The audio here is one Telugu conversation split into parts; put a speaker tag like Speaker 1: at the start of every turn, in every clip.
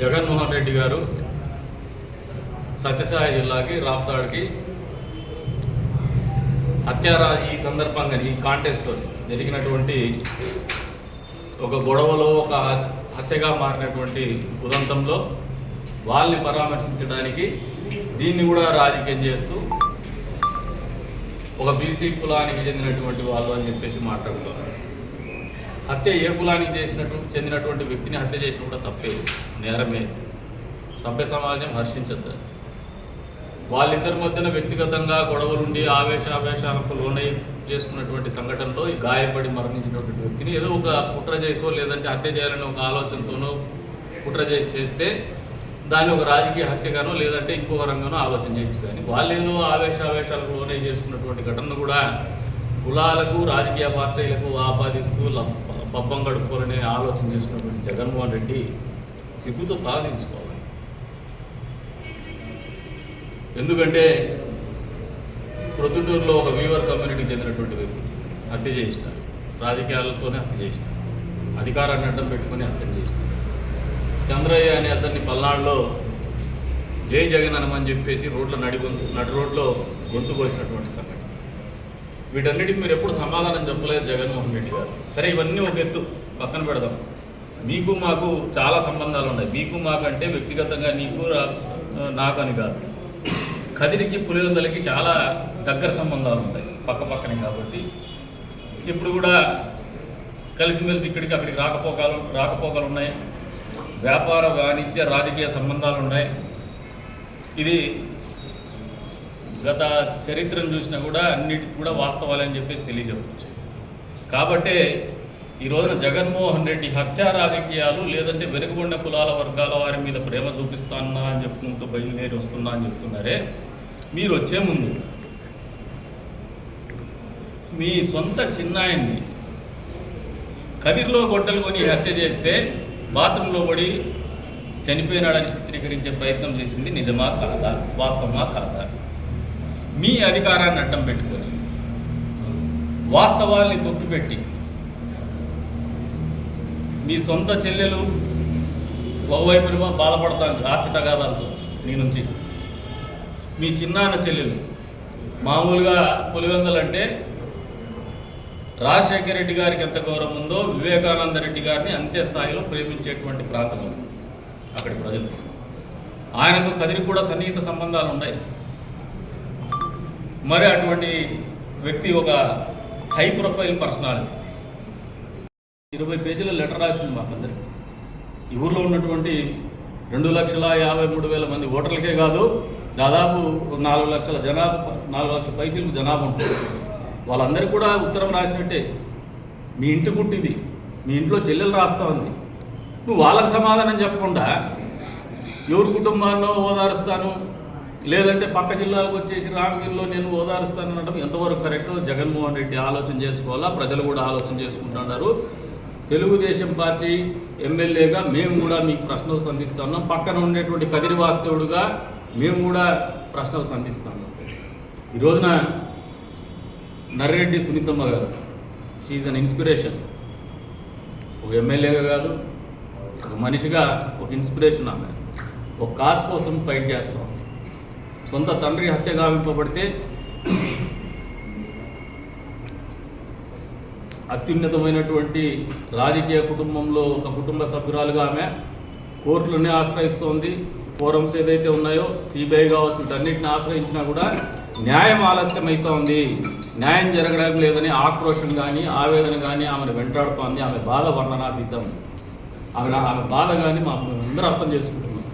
Speaker 1: జగన్మోహన్ రెడ్డి గారు సత్యసాయి జిల్లాకి రాప్తాడ్కి హత్యారా ఈ సందర్భంగా ఈ కాంటెస్ట్లో జరిగినటువంటి ఒక గొడవలో ఒక హత్యగా మారినటువంటి ఉదంతంలో వాళ్ళని పరామర్శించడానికి దీన్ని కూడా రాజకీయం చేస్తూ ఒక బీసీ కులానికి చెందినటువంటి వాళ్ళు అని చెప్పేసి మాట్లాడుతున్నారు. హత్య ఏ కులానికి చేసినట్టు చెందినటువంటి వ్యక్తిని హత్య చేసిన కూడా తప్పే. నేరమే. సభ్య సమాజం హర్షించద్దు. వాళ్ళిద్దరి మధ్యన వ్యక్తిగతంగా గొడవలుండి ఆవేశ ఆవేశాలకు లోనై చేసుకున్నటువంటి సంఘటనలో ఈ గాయపడి మరణించినటువంటి వ్యక్తిని ఏదో ఒక కుట్ర చేసో లేదంటే హత్య చేయాలని ఒక ఆలోచనతోనో కుట్ర చేసి చేస్తే దాన్ని ఒక రాజకీయ హత్యగానో లేదంటే ఇంకొక రంగానో ఆలోచన చేయొచ్చు కానీ వాళ్ళు ఏదో ఆవేశ ఆవేశాలకు లోనై చేసుకున్నటువంటి ఘటనను కూడా కులాలకు రాజకీయ పార్టీలకు ఆపాదిస్తూ పబ్బం గడుపుకోవాలనే ఆలోచన చేసినటువంటి జగన్మోహన్ రెడ్డి సిగ్గుతో తాదించుకోవాలి ఎందుకంటే ప్రొద్దుటూరులో ఒక వీవర్ కమ్యూనిటీకి చెందినటువంటి వ్యక్తి హత్య చేసిన రాజకీయాలతోనే హత్య చేసిన అధికారాన్ని అడ్డం పెట్టుకొని హత్య చేసిన చంద్రయ్య అనే అతన్ని పల్నాడులో జై జగన్ అనమని చెప్పేసి రోడ్ల నడి గొంతు నడి రోడ్లో గొంతు కోసినటువంటి సంఘటన. వీటన్నిటికి మీరు ఎప్పుడు సమాధానం చెప్పలేదు జగన్మోహన్ రెడ్డి గారు. సరే ఇవన్నీ ఒక ఎత్తు. పక్కన పెడదాం. మీకు మాకు చాలా సంబంధాలు ఉన్నాయి. మీకు మాకు అంటే వ్యక్తిగతంగా నీకు రా- నాకు అని కాదు. కదిరికి పులివెందలకి చాలా దగ్గర సంబంధాలు ఉంటాయి. పక్క పక్కనే కాబట్టి. ఇప్పుడు కూడా కలిసిమెలిసి ఇక్కడికి అక్కడికి రాకపోకలు రాకపోకలు ఉన్నాయి. వ్యాపార వాణిజ్య రాజకీయ సంబంధాలు ఉన్నాయి. ఇది గత చరిత్రను చూసినా కూడా అన్నిటికి కూడా వాస్తవాలని చెప్పేసి తెలియజెప్పచ్చు. కాబట్టే ఈ రోజున జగన్మోహన్ రెడ్డి హత్యా రాజకీయాలు లేదంటే వెనుకబడిన కులాల వర్గాల వారి మీద ప్రేమ చూపిస్తానా అని చెప్పుకుంటూ బయలుదేరి వస్తున్నా అని చెప్తున్నారే? మీరు వచ్చే ముందు మీ సొంత చిన్నాయన్ని కదిర్లో గొడ్డలు కొని హత్య చేస్తే బాత్రూంలో పడి చనిపోయినాడని చిత్రీకరించే ప్రయత్నం చేసింది నిజమా కాదా? వాస్తవమా కాదా? మీ అధికారాన్ని అడ్డం పెట్టుకొని వాస్తవాల్ని తొక్కిపెట్టి మీ సొంత చెల్లెలు ఒకవైపునేమో బాధపడతాను ఆస్తి తగాదాలతో నీ నుంచి. మీ చిన్నాన్న చెల్లెలు మామూలుగా పులివెందలంటే రాజశేఖర రెడ్డి గారికి ఎంత గౌరవం ఉందో వివేకానంద రెడ్డి గారిని అంతే స్థాయిలో ప్రేమించేటువంటి ప్రాంతం అక్కడి ప్రజలు. ఆయనతో కదిరికి కూడా సన్నిహిత సంబంధాలు ఉన్నాయి. మరి అటువంటి వ్యక్తి ఒక హై ప్రొఫైల్ పర్సనాలిటీ. ఇరవై పేజీల లెటర్ రాసింది మాకందరికి. ఈ ఊర్లో ఉన్నటువంటి రెండు లక్షల యాభై మూడు వేల మంది ఓటర్లకే కాదు దాదాపు నాలుగు లక్షల జనాభా నాలుగు లక్షల పైచీలకు జనాభా ఉంటుంది. వాళ్ళందరికీ కూడా ఉత్తరం రాసినట్టే. మీ ఇంటి పుట్టిది మీ ఇంట్లో చెల్లెలు రాస్తా ఉంది. నువ్వు వాళ్ళకి సమాధానం చెప్పకుండా ఎవరి కుటుంబాల్లో ఓదారుస్తాను లేదంటే పక్క జిల్లాలకు వచ్చేసి రామగిరిలో నేను ఓదారుస్తాను అనడం ఎంతవరకు కరెక్టో? జగన్మోహన్ రెడ్డి ఆలోచన చేసుకోవాలా? ప్రజలు కూడా ఆలోచన చేసుకుంటున్నారు. తెలుగుదేశం పార్టీ ఎమ్మెల్యేగా మేము కూడా మీకు ప్రశ్నలు సంధిస్తున్నాం పక్కన ఉండేటువంటి కదిరి వాస్తవుడుగా మేము కూడా ప్రశ్నలు సంధిస్తాము ఈ రోజున నర్రెడ్డి సునీతమ్మ గారు షీఈ్ అన్ ఇన్స్పిరేషన్ ఒక ఎమ్మెల్యేగా కాదు ఒక మనిషిగా ఒక ఇన్స్పిరేషన్ ఆమె. ఒక కాజ్ కోసం ఫైట్ చేస్తాం. సొంత తండ్రి హత్య గావింపబడితే అత్యున్నతమైనటువంటి రాజకీయ కుటుంబంలో ఒక కుటుంబ సభ్యురాలుగా ఆమె కోర్టులనే ఆశ్రయిస్తోంది. ఫోరమ్స్ ఏదైతే ఉన్నాయో సిబిఐ కావచ్చు వీటన్నిటిని ఆశ్రయించినా కూడా న్యాయం ఆలస్యం అవుతోంది న్యాయం జరగడం లేదని ఆక్రోషం కానీ ఆవేదన కానీ ఆమెను వెంటాడుతోంది. ఆమె బాధ వర్ణనాతీతం. ఆమె ఆమె బాధ కానీ మా అందరూ అర్థం చేసుకుంటున్నాం.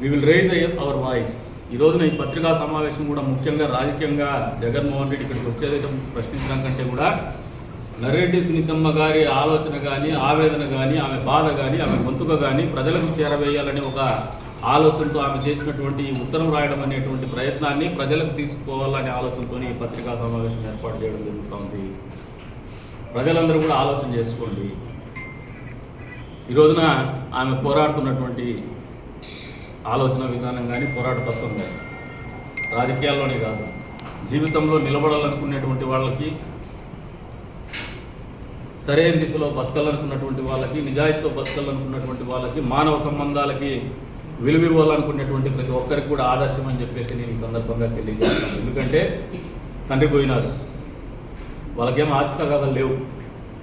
Speaker 1: We will raise our voice ఈ రోజున ఈ పత్రికా సమావేశం కూడా ముఖ్యంగా రాజకీయంగా జగన్మోహన్ రెడ్డి ఇక్కడికి వచ్చేదైతే ప్రశ్నించడం కంటే కూడా నర్రెడ్డి సునీతమ్మ గారి ఆలోచన కానీ ఆవేదన కానీ ఆమె బాధ కానీ ఆమె గొంతుక కానీ ప్రజలకు చేరవేయాలని ఒక ఆలోచనతో ఆమె చేసినటువంటి ఉత్తరం రాయడం అనేటువంటి ప్రయత్నాన్ని ప్రజలకు తీసుకోవాలనే ఆలోచనతో ఈ పత్రికా సమావేశం ఏర్పాటు చేయడం జరుగుతుంది. ప్రజలందరూ కూడా ఆలోచన చేసుకోండి. ఈ రోజున ఆమె పోరాడుతున్నటువంటి ఆలోచన విధానం కానీ పోరాట తత్వం కానీ రాజకీయాల్లోనే కాదు. జీవితంలో నిలబడాలనుకునేటువంటి వాళ్ళకి సరైన దిశలో బతకాలనుకున్నటువంటి వాళ్ళకి నిజాయితీతో బతకాలనుకున్నటువంటి వాళ్ళకి మానవ సంబంధాలకి విలువ ఇవ్వాలనుకునేటువంటి ప్రతి ఒక్కరికి కూడా ఆదర్శం అని చెప్పేసి నేను ఈ సందర్భంగా తెలియజేస్తాను. ఎందుకంటే తండ్రి పోయినారు వాళ్ళకేం ఆస్తి తగాదాలు లేవు.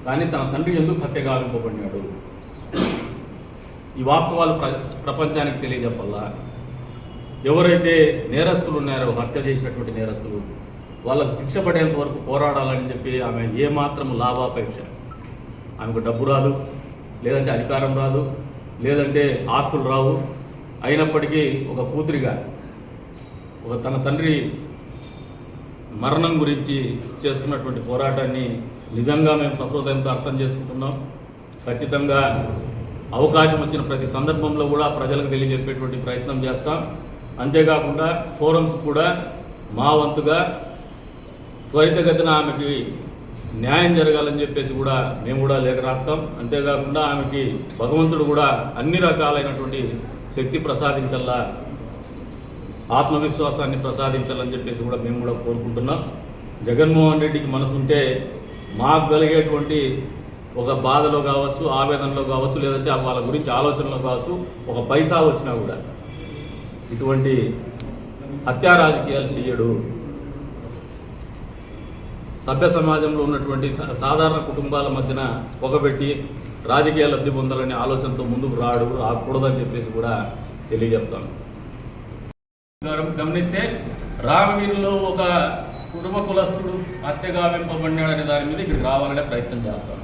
Speaker 1: కానీ తన తండ్రి ఎందుకు హత్య గావింపబడినాడు? ఈ వాస్తవాలు ప్ర ప్రపంచానికి తెలియజెప్పాలా ఎవరైతే నేరస్తులు ఉన్నారో హత్య చేసినటువంటి నేరస్తులు వాళ్ళకు శిక్ష పడేంత వరకు పోరాడాలని చెప్పి ఆమె ఏమాత్రం లాభాపేక్ష. ఆమెకు డబ్బు రాదు లేదంటే అధికారం రాదు లేదంటే ఆస్తులు రావు. అయినప్పటికీ ఒక కూతురిగా ఒక తన తండ్రి మరణం గురించి చేస్తున్నటువంటి పోరాటాన్ని నిజంగా మేము సహృదయంతో అర్థం చేసుకుంటున్నాం. ఖచ్చితంగా అవకాశం వచ్చిన ప్రతి సందర్భంలో కూడా ప్రజలకు తెలియజెప్పేటువంటి ప్రయత్నం చేస్తాం. అంతేకాకుండా ఫోరమ్స్ కూడా మా వంతుగా త్వరితగతిన ఆమెకి న్యాయం జరగాలని చెప్పేసి కూడా మేము కూడా లేఖ రాస్తాం. అంతేకాకుండా ఆమెకి భగవంతుడు కూడా అన్ని రకాలైనటువంటి శక్తి ప్రసాదించల్లా ఆత్మవిశ్వాసాన్ని ప్రసాదించాలని చెప్పేసి కూడా మేము కూడా కోరుకుంటున్నాం. జగన్మోహన్ రెడ్డికి మనసుంటే మాకు కలిగేటువంటి ఒక బాధలో కావచ్చు ఆవేదనలో కావచ్చు లేదంటే వాళ్ళ గురించి ఆలోచనలో కావచ్చు ఒక పైసా వచ్చినా కూడా ఇటువంటి హత్యా రాజకీయాలు చేయడు సభ్య సమాజంలో ఉన్నటువంటి సాధారణ కుటుంబాల మధ్యన పొగబెట్టి రాజకీయ లబ్ధి పొందాలనే ఆలోచనతో ముందుకు రాడు రాకూడదని చెప్పేసి కూడా తెలియజెప్తాను. గమనిస్తే రామగిరిలో ఒక కుటుంబ కులస్తుడు హత్య గావింపబడినాడనే దాని మీద ఇక్కడికి రావాలనే ప్రయత్నం చేస్తాను.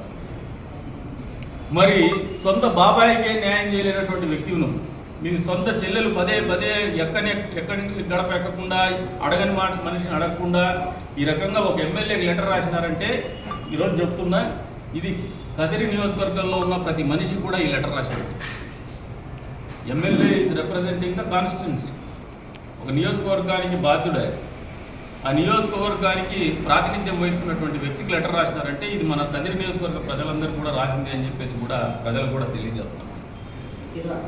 Speaker 1: మరి సొంత బాబాయికే న్యాయం చేయలేనటువంటి వ్యక్తివి నువ్వు మీ సొంత చెల్లెలు పదే పదే ఎక్కనే ఎక్కడి గడప ఎక్కకుండా అడగని మాట మనిషిని అడగకుండా ఈ రకంగా ఒక ఎమ్మెల్యేకి లెటర్ రాసినారంటే ఈరోజు చెప్తున్నా ఇది కదిరి నియోజకవర్గంలో ఉన్న ప్రతి మనిషి కూడా ఈ లెటర్ రాశారు MLA is representing the constituency ఒక నియోజకవర్గానికి బాధ్యుడే. ఆ నియోజకవర్గానికి ప్రాతినిధ్యం వహిస్తున్నటువంటి వ్యక్తికి లెటర్ రాసినారంటే ఇది మన తండ్రి నియోజకవర్గ ప్రజలందరూ కూడా రాసింది అని చెప్పేసి కూడా ప్రజలు కూడా తెలియజేస్తున్నాం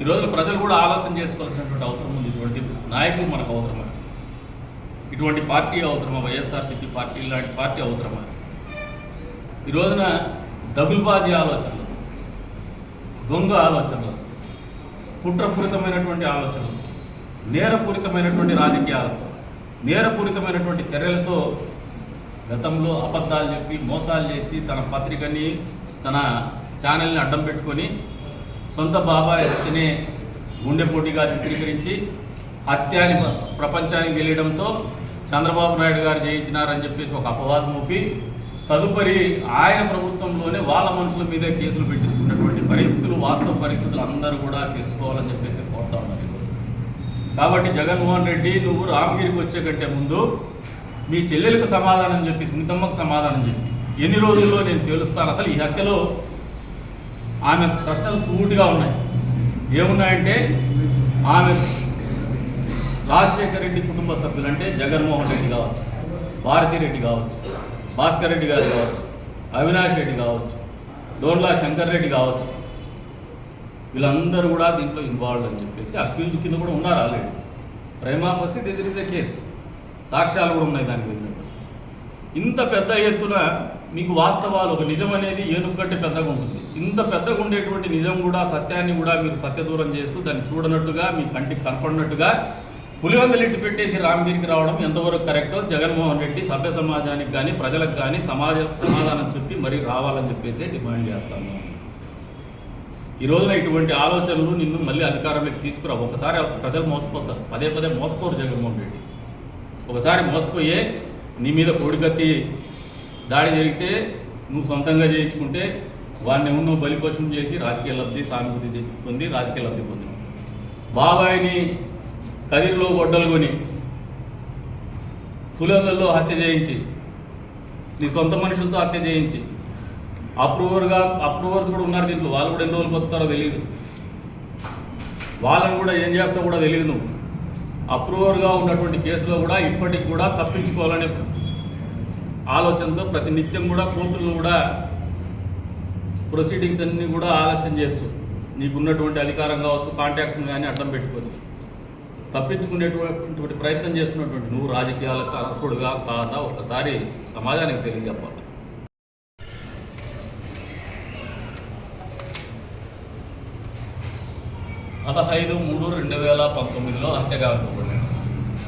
Speaker 1: ఈ రోజున ప్రజలు కూడా ఆలోచన చేసుకోవాల్సినటువంటి అవసరం ఉంది. ఇటువంటి నాయకులు మనకు అవసరమా? ఇటువంటి పార్టీ అవసరమా? వైఎస్ఆర్సీపీ పార్టీ లాంటి పార్టీ అవసరమా? ఈ రోజున దగులుబాజీ ఆలోచనలు దొంగ ఆలోచనలు కుట్రపూరితమైనటువంటి ఆలోచనలు నేరపూరితమైనటువంటి రాజకీయాలతో నేరపూరితమైనటువంటి చర్యలతో గతంలో అబద్ధాలు చెప్పి మోసాలు చేసి తన పత్రికని తన ఛానల్ని అడ్డం పెట్టుకొని సొంత బాబాయ్ హత్యనే గుండెపోటీగా చిత్రీకరించి హత్యాని ప్రపంచానికి తెలియడంతో చంద్రబాబు నాయుడు గారు చేయించినారని చెప్పేసి ఒక అపవాదం ఊపి తదుపరి ఆయన ప్రభుత్వంలోనే వాళ్ళ మనుషుల మీదే కేసులు పెట్టించుకున్నటువంటి పరిస్థితులు వాస్తవ పరిస్థితులు అందరూ కూడా తెలుసుకోవాలని చెప్పేసి కోరుతా ఉన్నారు. కాబట్టి జగన్మోహన్ రెడ్డి నువ్వు రామగిరికి వచ్చే కంటే ముందు మీ చెల్లెలకు సమాధానం చెప్పి సునీతమ్మకు సమాధానం చెప్పి. ఎన్ని రోజుల్లో నేను తెలుస్తాను? అసలు ఈ హత్యలో ఆమె ప్రశ్నలు సూటిగా ఉన్నాయి. ఏమున్నాయంటే ఆమె రాజశేఖర రెడ్డి కుటుంబ సభ్యులు అంటే జగన్మోహన్ రెడ్డి కావచ్చు భారతీ రెడ్డి కావచ్చు భాస్కర్ రెడ్డి గారు కావచ్చు అవినాష్ రెడ్డి కావచ్చు డోర్లా శంకర్ రెడ్డి కావచ్చు. వీళ్ళందరూ కూడా దీంట్లో ఇన్వాల్వ్ అని చెప్పేసి అక్యూజ్డ్ కింద కూడా ఉన్నారు already prima facie this is case case కూడా ఉన్నాయి దాని గురించి ఇంత పెద్ద ఎత్తున మీకు వాస్తవాలు ఒక నిజం అనేది ఏనుక్కంటే పెద్దగా ఉంటుంది. ఇంత పెద్దగా ఉండేటువంటి నిజం కూడా సత్యాన్ని కూడా మీరు సత్యదూరం చేస్తూ దాన్ని చూడనట్టుగా మీ కంటికి కనపడినట్టుగా పులివందలు పెట్టేసి రామగిరికి రావడం ఎంతవరకు కరెక్టో జగన్మోహన్ రెడ్డి సభ్య సమాజానికి కానీ ప్రజలకు కానీ సమాజ సమాధానం చెప్పి మరీ రావాలని చెప్పేసి డిమాండ్ చేస్తాను ఈ రోజున ఇటువంటి ఆలోచనలు నిన్ను మళ్ళీ అధికారంలోకి తీసుకురా ఒకసారి ప్రజలు మోసపోతారు. పదే పదే మోసపోరు జగన్మోహన్ రెడ్డి. ఒకసారి మోసపోయే నీ మీద కోడికత్తి దాడి జరిగితే నువ్వు సొంతంగా చేయించుకుంటే వాడిని ఉన్న బలిపోషం చేసి రాజకీయ లబ్ధి సానుభూతి పొంది రాజకీయ లబ్ధి పొందినావు. బాబాయిని కదిరిలో గొడ్డలు కొని హత్య చేయించి నీ సొంత మనుషులతో హత్య చేయించి అప్రూవర్గా అప్రూవర్స్ కూడా ఉన్నారు దీంట్లో. వాళ్ళు కూడా ఎన్ని రోజులు పొందుతారో తెలియదు వాళ్ళని కూడా ఏం చేస్తావు కూడా తెలియదు నువ్వు అప్రూవర్గా ఉన్నటువంటి కేసులో కూడా ఇప్పటికి కూడా తప్పించుకోవాలనే ఆలోచనతో ప్రతి నిత్యం కూడా కోర్టులు కూడా ప్రొసీడింగ్స్ అన్నీ కూడా ఆలస్యం చేస్తూ నీకున్నటువంటి అధికారం కావచ్చు కాంటాక్ట్స్ కానీ అడ్డం పెట్టుకొని తప్పించుకునేటువంటి ప్రయత్నం చేస్తున్నటువంటి నువ్వు రాజకీయాలకు అర్హుడుగా కాదా? ఒకసారి సమాజానికి తెలియజెప్పాలి. పదహైదు మూడు రెండు వేల పంతొమ్మిదిలో హత్య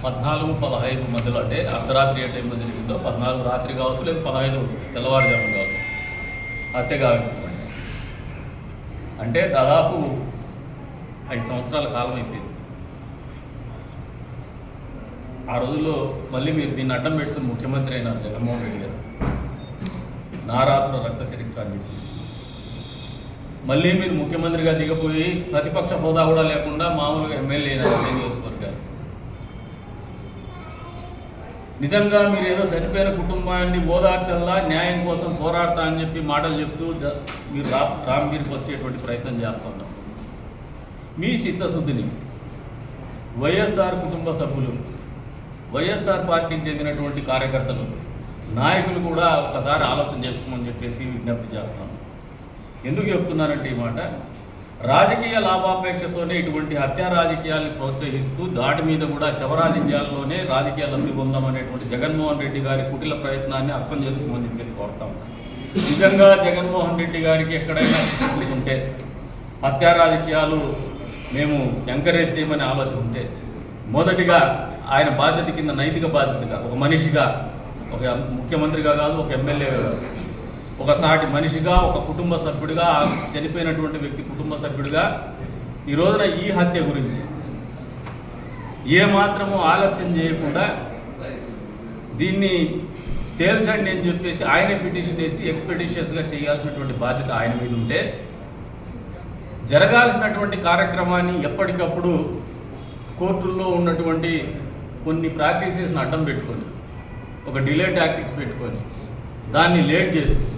Speaker 1: పద్నాలుగు పదహైదు మధ్యలో అంటే అర్ధరాత్రి ఏ టైంలో జరిగిందో పద్నాలుగు రాత్రి కావచ్చు లేదు పదహైదు తెల్లవారుజాము కావచ్చు. హత్య అంటే దాదాపు ఐదు సంవత్సరాల కాలం అయిపోయింది. ఆ రోజుల్లో మళ్ళీ మీరు దీన్ని అడ్డం పెట్టుకుని ముఖ్యమంత్రి అయినారు జగన్మోహన్ రెడ్డి గారు. నారాసుర రక్త చరిత్ర అని మళ్ళీ మీరు ముఖ్యమంత్రిగా దిగపోయి ప్రతిపక్ష హోదా కూడా లేకుండా మామూలుగా ఎమ్మెల్యే అయినారు నియోజకవర్గాలు. నిజంగా మీరు ఏదో చనిపోయిన కుటుంబాన్ని ఓదార్చల్లా న్యాయం కోసం పోరాడతా అని చెప్పి మాటలు చెప్తూ మీరు రా రామగిరికి వచ్చేటువంటి ప్రయత్నం చేస్తున్నాం మీ చిత్తశుద్ధిని వైఎస్ఆర్ కుటుంబ సభ్యులు వైఎస్ఆర్ పార్టీకి చెందినటువంటి కార్యకర్తలు నాయకులు కూడా ఒకసారి ఆలోచన చేసుకోమని చెప్పేసి విజ్ఞప్తి చేస్తాను. ఎందుకు చెప్తున్నానంటే ఈ మాట? రాజకీయ లాభాపేక్షతోనే ఇటువంటి హత్యా రాజకీయాలను ప్రోత్సహిస్తూ దాటి మీద కూడా శవరాజకీయాల్లోనే రాజకీయ లబ్ధి పొందామనేటువంటి జగన్మోహన్ రెడ్డి గారి కుటిల ప్రయత్నాన్ని అర్థం చేసుకోమని చెప్పేసి కోరుతాం నిజంగా జగన్మోహన్ రెడ్డి గారికి ఎక్కడైనా ఉంటే హత్యా రాజకీయాలు మేము ఎంకరేజ్ చేయమని ఆలోచన ఉంటే మొదటిగా ఆయన బాధ్యత కింద నైతిక బాధ్యతగా ఒక మనిషిగా ఒక ముఖ్యమంత్రిగా కాదు ఒక ఎమ్మెల్యేగా కాదు ఒకసారి మనిషిగా ఒక కుటుంబ సభ్యుడిగా చనిపోయినటువంటి వ్యక్తి కుటుంబ సభ్యుడిగా ఈ రోజున ఈ హత్య గురించి ఏ మాత్రము ఆలస్యం చేయకుండా దీన్ని తేల్చండి అని చెప్పేసి ఆయన పిటిషన్ వేసి ఎక్స్పెడిషియస్గా చేయాల్సినటువంటి బాధ్యత ఆయన మీద ఉంటే జరగాల్సినటువంటి కార్యక్రమాన్ని ఎప్పటికప్పుడు కోర్టుల్లో ఉన్నటువంటి కొన్ని ప్రాక్టీసెస్ని అడ్డం పెట్టుకొని ఒక డిలే టాక్టిక్స్ పెట్టుకొని దాన్ని లేట్ చేస్తుంది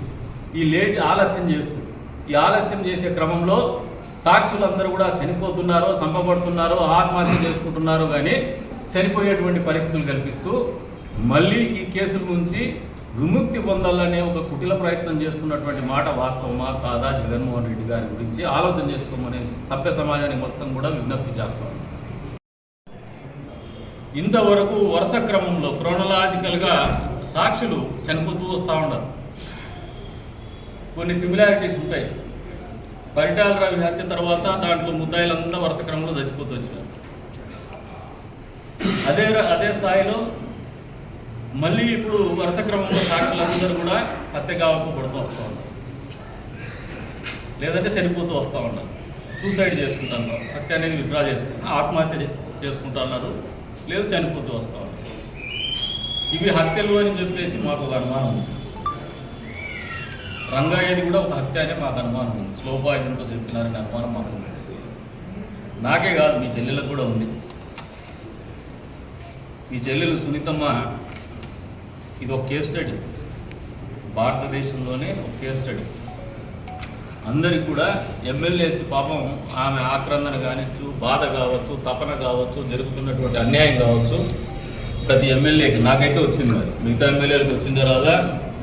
Speaker 1: ఈ లేట్ ఆలస్యం చేస్తుంది. ఈ ఆలస్యం చేసే క్రమంలో సాక్షులందరూ కూడా చనిపోతున్నారో చంపబడుతున్నారో ఆత్మహత్య చేసుకుంటున్నారో కానీ చనిపోయేటువంటి పరిస్థితులు కల్పిస్తూ మళ్ళీ ఈ కేసుల నుంచి విముక్తి పొందాలనే ఒక కుటిల ప్రయత్నం చేస్తున్నటువంటి మాట వాస్తవమా కాదా జగన్మోహన్ రెడ్డి గారి గురించి ఆలోచన చేసుకోమని సభ్య సమాజానికి మొత్తం కూడా విజ్ఞప్తి చేస్తాం ఇంతవరకు వరుస క్రమంలో క్రోనలాజికల్గా సాక్షులు చనిపోతూ వస్తూ ఉన్నారు. కొన్ని సిమిలారిటీస్ ఉంటాయి. పరిటాల రవి హత్య తర్వాత దాంట్లో ముద్దాయిలంతా వరుస క్రమంలో చచ్చిపోతూ వచ్చినారు. అదే అదే స్థాయిలో మళ్ళీ ఇప్పుడు వరుస క్రమంలో సాక్షులందరూ కూడా హత్య కావకపోబడుతూ వస్తూ ఉన్నారు. లేదంటే చనిపోతూ వస్తూ ఉన్నారు. సూసైడ్ చేసుకుంటాను హత్య అనేది విత్డ్రా చేసుకుంటాను ఆత్మహత్య చేసుకుంటున్నారు చేసుకుంటా అన్నారు. లేదు చనిపోతూ వస్తూ ఉన్నారు. ఇవి హత్యలు అని చెప్పేసి మాకు ఒక అనుమానం ఉంది. రంగాయది కూడా ఒక హత్య అనే మాకు అనుమానం ఉంది. స్లో పాయిజన్తో చెప్తున్నారనే అనుమానం మాకు ఉంది. నాకే కాదు మీ చెల్లెలకు కూడా ఉంది. మీ చెల్లెలు సునీతమ్మ ఇది ఒక కేస్ స్టడీ. భారతదేశంలోనే ఒక కేస్ స్టడీ. అందరికి కూడా ఎమ్మెల్యేస్కి పాపం ఆమె ఆక్రందన కానిచ్చు బాధ కావచ్చు తపన కావచ్చు జరుగుతున్నటువంటి అన్యాయం కావచ్చు. ప్రతి ఎమ్మెల్యేకి నాకైతే వచ్చింది మిగతా ఎమ్మెల్యేలకు వచ్చిన తర్వాత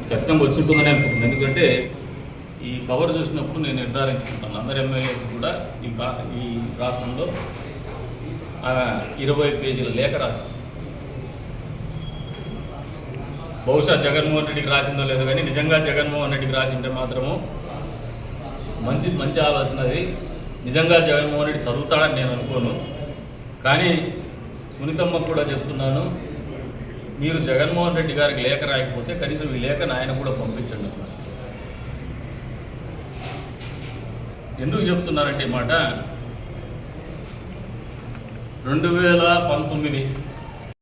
Speaker 1: ఖచ్చితంగా వచ్చి ఉంటుందని అనుకుంటున్నాను ఎందుకంటే ఈ కవర్ చూసినప్పుడు నేను నిర్ధారించుకుంటాను. అందరు ఎమ్మెల్యేస్ కూడా ఈ ఈ రాష్ట్రంలో ఇరవై పేజీల లేఖ రాసి బహుశా జగన్మోహన్ రెడ్డికి రాసిందో లేదో కానీ నిజంగా జగన్మోహన్ రెడ్డికి రాసింటే మాత్రము మంచి మంచి ఆలోచన అది. నిజంగా జగన్మోహన్ రెడ్డి చదువుతాడని నేను అనుకోను. కానీ సునీతమ్మ కూడా చెప్తున్నాను మీరు జగన్మోహన్ రెడ్డి గారికి లేఖ రాయకపోతే కనీసం ఈ లేఖను ఆయన కూడా పంపించండి ఎందుకు చెప్తున్నారంటే మాట? రెండు వేల పంతొమ్మిది